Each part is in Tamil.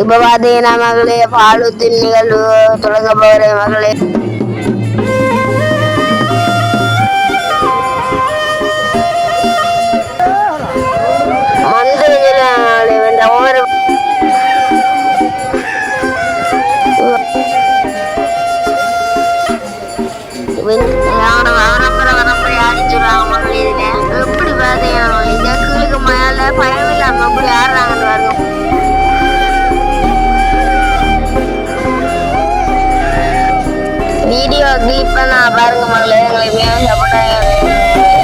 இப்ப பாத்தீங்கன்னா மகளே பாலுத்தின் நிகழ்வு தொடங்க போகிறேன் மகளே. எப்படி பாத்தீங்கன்னா இந்த கீழுக்கு மேல பயம் இல்லாம அப்படி ஆடுறாங்கன்னு பாருங்க. வீடியோ கிளிப் பண்ணா பாருங்க மகளே எங்களுக்கு மேலும் சப்போர்ட்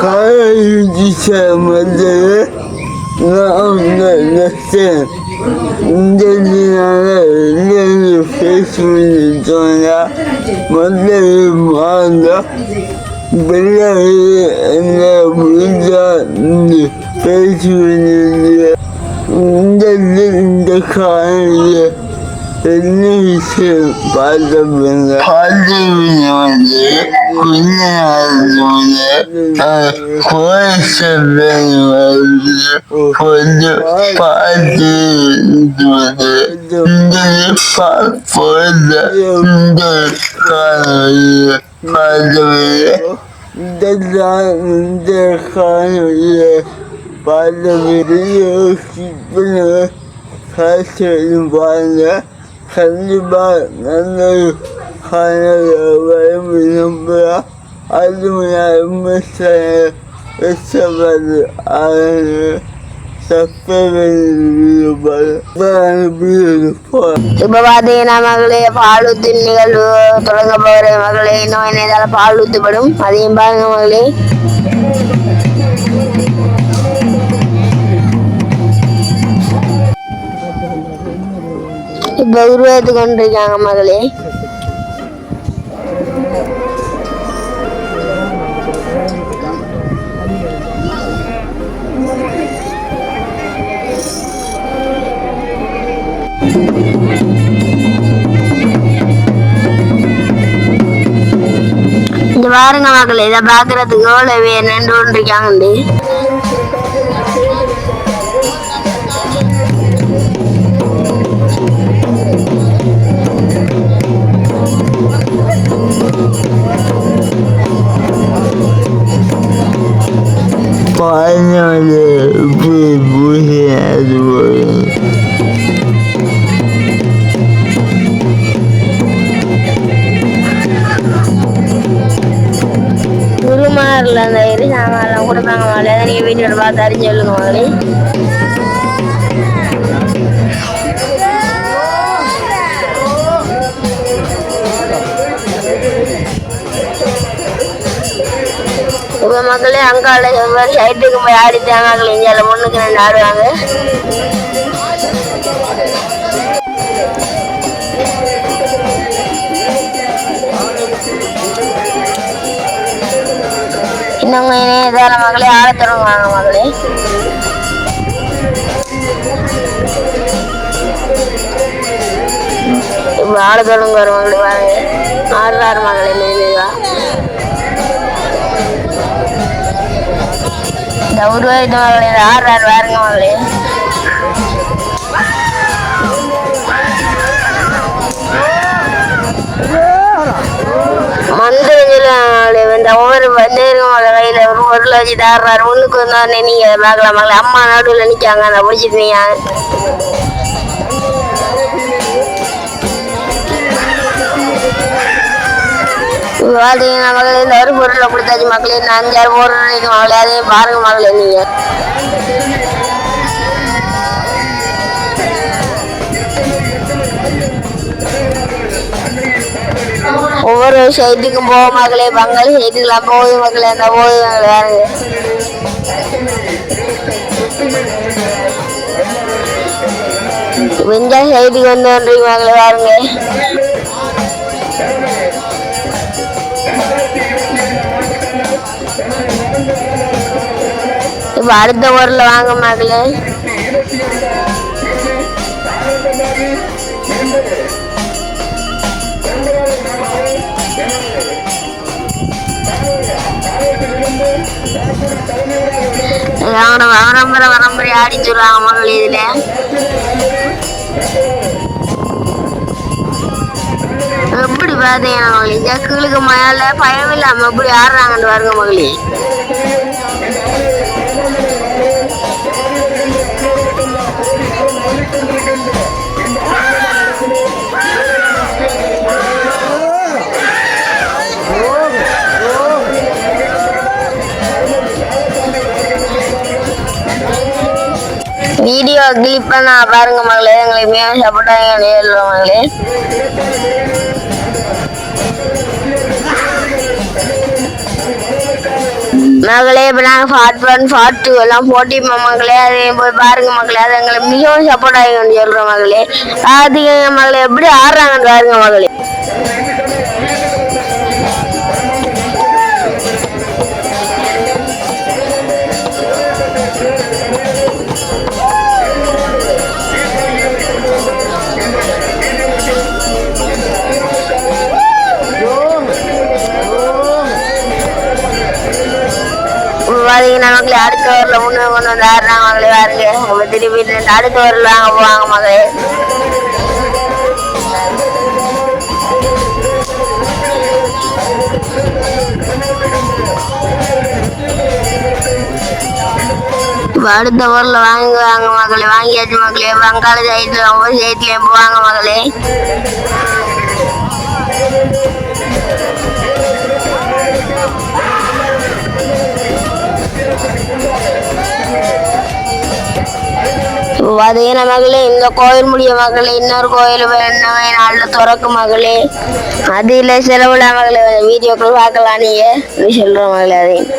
காலேஜ் நான் நினைச்சேன் இந்த ஃபேஸ் மாதம் பிள்ளை என்ன முடிஞ்சா ஃபேஸ் பண்ணிட்டு இந்த இந்த காலையில் என்ன விஷயம் பார்த்தவங்க பார்த்தவங்க வந்து கொஞ்ச நாள் வந்து கோசம் வந்து கொஞ்சம் பார்த்து malzemeleri dedemde kanıya malzemeleri ölçütmeni her şeyin bana kendi bağlanları kanıya vermeyin bırak adım yarmış sana ve sebebi ayrı இப்ப பாத்தீங்கன்னா மகளே பாலுத்தின் நிகழ்வு தொடங்க போகிற மகளே. இன்னும் என்ன பால் ஊத்துப்படும் அதையும் பாருங்க மகளே. இப்ப உருவாத்து கொண்டிருக்காங்க மகளே. பாருங்க மக்கள் இதை பாக்குறதுக்கு எவ்வளவு பேர் நின்று கொண்டிருக்காங்க பாருங்க புரியாது குருமாரில் பார்த்து அறிஞ்சு சொல்லுங்க மகளே இப்ப மக்களே அங்கால மாதிரி ஹைட்டுக்கு போய் ஆடிட்டாங்க மகளே இந்தியாவில் முன்னுக்கு ரெண்டு ஆடுவாங்க இன்னும் இதால மகளே ஆட தொடங்குவாங்க மகளே? இப்ப ஆட தொடங்குவார் மகளே வாங்க. ஆடுறாரு மகளே மெதுவா இந்த உருவாயுத மகளே ஆடுறாரு பாருங்க மகளே. மந்திரங்களே இந்த ஒவ்வொரு நேரம் ஒரு ஒரு தாடுறாரு ஒன்றுக்கு முன்னுக்கு வந்தோடனே நீங்க பார்க்கலாம் மகளே அம்மா நடுவில் நிற்காங்க அதை பிடிச்சிட்டு நீங்க பார்த்தீங்கன்னா மகளே இந்த ஒரு பொருளை கொடுத்தாச்சு மக்களே இந்த அஞ்சாறு பொருள் மகளே அதையும் பாருங்க மகளே நீங்கள் ஒவ்வொரு செய்திக்கும் போக மகளே பங்காளி சைட்டுக்கெல்லாம் போது மகளே அந்த போது மகளே பாருங்க வெஞ்சா வந்து மகளே பாருங்க. இப்போ அடுத்த ஊரில் வாங்க மகளே. அவனை வரம்பரை வரம்பரை ஆடின்னு சொல்லுவாங்க முதல்ல இதில். எப்படி பார்த்தீங்கன்னா மகளி ஜக்குகளுக்கு மேலே பயமில்லாமல் எப்படி ஆடுறாங்கன்னு பாருங்க மகளி. வீடியோ கிளிப் பண்ண பாருங்க மகளே எங்களுக்கு மிகவும் சப்போர்ட்டாக சொல்லுவோம் மகளே மகளே இப்போ நாங்கள் ஃபார்ட் ஒன் ஃபார்ட் டூ எல்லாம் போட்டிப்போம் மகளே அதையும் போய் பாருங்கள் மகளே அது எங்களுக்கு மிகவும் சப்போர்ட் ஆகி சொல்கிறோம் மகளே அதுக்கு மகளே எப்படி ஆடுறாங்கன்னு பாருங்க மகளே பார்த்தீங்கன்னா மக்களே அடுத்த ஊரில் முன்னே கொண்டு வந்து ஆடுறாங்க மகளே வாருங்க இப்போ திருப்பி இந்த அடுத்த ஊரில் வாங்க போவாங்க மகளே இப்போ அடுத்த ஊரில் வாங்குவாங்க மகளே வாங்கியாச்சு மகளே வங்காள சைடில் ஒவ்வொரு சைட்லேயும் போவாங்க மகளே வதையின மகளே இந்த கோயில் முடிய மகளே இன்னொரு கோயில் என்னவே நாளில் துறக்கும் மகளே. அதில் செலவுல மகளே வீடியோக்கள் பார்க்கலாம் நீங்கள் அப்படி சொல்கிறோம் மகளே அதையும்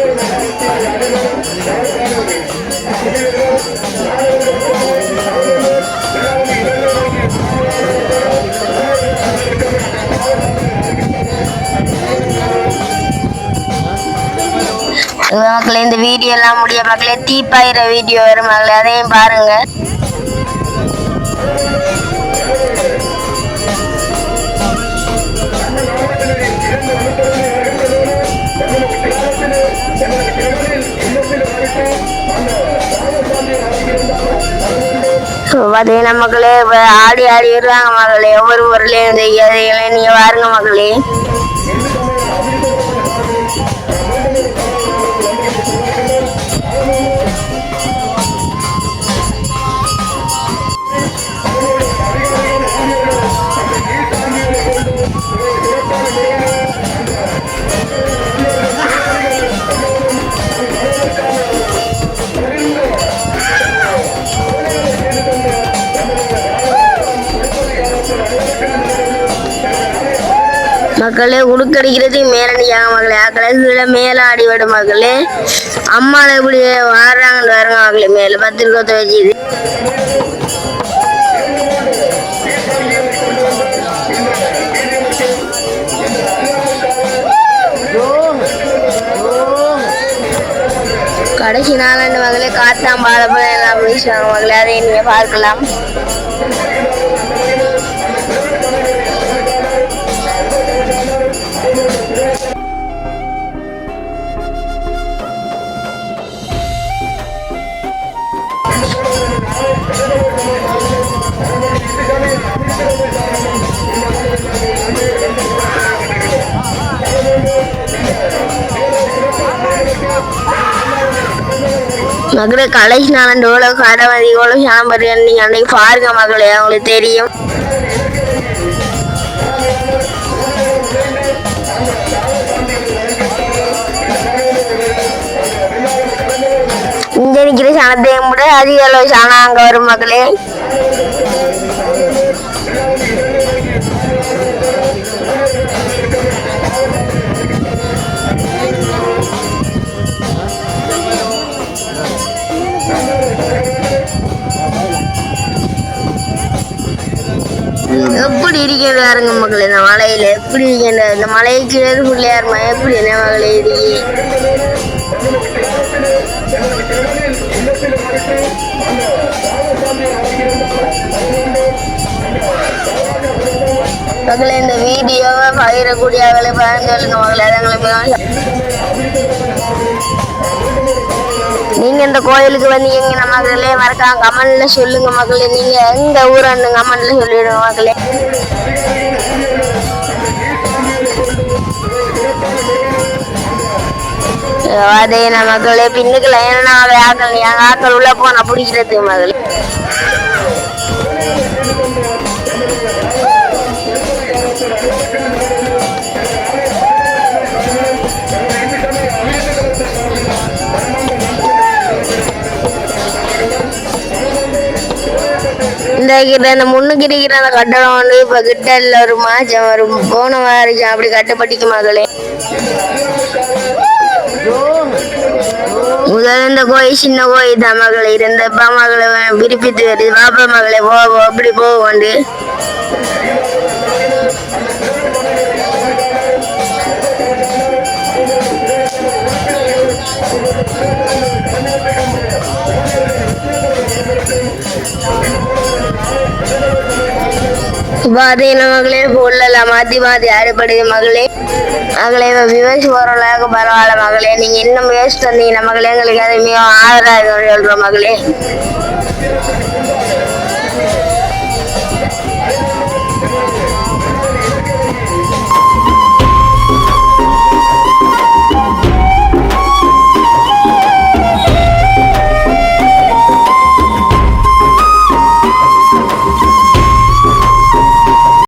மக்களே இந்த வீடியோ எல்லாம் முடிய மக்களே தீப்பாயிர வீடியோ வரும் மகளே அதையும் பாருங்க பார்த்தீங்கன்னா மக்களே இப்போ ஆடி ஆடி வருவாங்க மகளே ஒவ்வொரு ஊர்லேயும் செய்யாதீங்களே நீங்க பாருங்க மகளே மக்களே உடுக்கடிக்கிறது மேலடியாக நிற்காங்க மகளே. கடைசியில மேல ஆடி விடும் மகளே. அம்மால வாடுறாங்கன்னு வருங்க மக்களே மேலே பத்து வச்சுது கடைசி நாளாண்டு மகளே காத்தாம் பாலப்பழம் எல்லாம் வீசுவாங்க மகளே. அதை நீங்கள் பார்க்கலாம். மகளே கலை ஸ்நானம் எவ்வளோ கடை வந்து எவ்வளோ சாம்பரியம் நீங்க அன்னைக்கு பாருங்க மகளே உங்களுக்கு தெரியும். இங்கே நிற்கிற சனத்தையும் கூட அதிக அளவு சனம் அங்கே வரும் மகளே. இருக்கிறது பாருங்க மக்கள் இந்த மலையில. எப்படி இருக்கின்ற இந்த மலைக்கு பிள்ளையார் மலை எப்படி என்ன மகளே இருக்கு? மகளே இந்த வீடியோவை பகிரக்கூடியவர்களை பகிர்ந்து கொள்ளுங்க மகளே நீங்க இந்த கோயிலுக்கு வந்தீங்க மக்களே மறக்காம கமெண்ட்ல சொல்லுங்க மக்களே. நீங்க எங்க ஊரன்னு கமெண்ட்ல சொல்லிடுங்க மக்களே. அதே மகளே பின்னுக்குள்ள ஏன்னா ஆக்கள் என் ஆக்கள் உள்ள போனா பிடிக்கிறது மகளே இந்த கிட்ட இந்த முன்னுக்கு இருக்கிற அந்த கட்டடம் வந்து இப்போ கிட்ட இல்லை ஒரு மாச்சம் வரும் போன மாதிரி அப்படி கட்டுப்பட்டிக்கு மகளே. முதல்ல இந்த கோயில் சின்ன கோயில் தான் மகளை. இருந்த அப்பா மகளை விருப்பித்து வருது. பாப்பா மகளை போ அப்படி போகும் வந்து மகளே உள்ளலாம் மாத்தி மாத்தி அறுபடுது மகளே. மகளே விவசாய போறவளாக பரவாயில்ல மகளே. நீங்க இன்னும் வேஸ்ட் தந்தீங்கன்னா மகளே எங்களுக்கு அது மிக ஆதரவாக சொல்றோம் மகளே.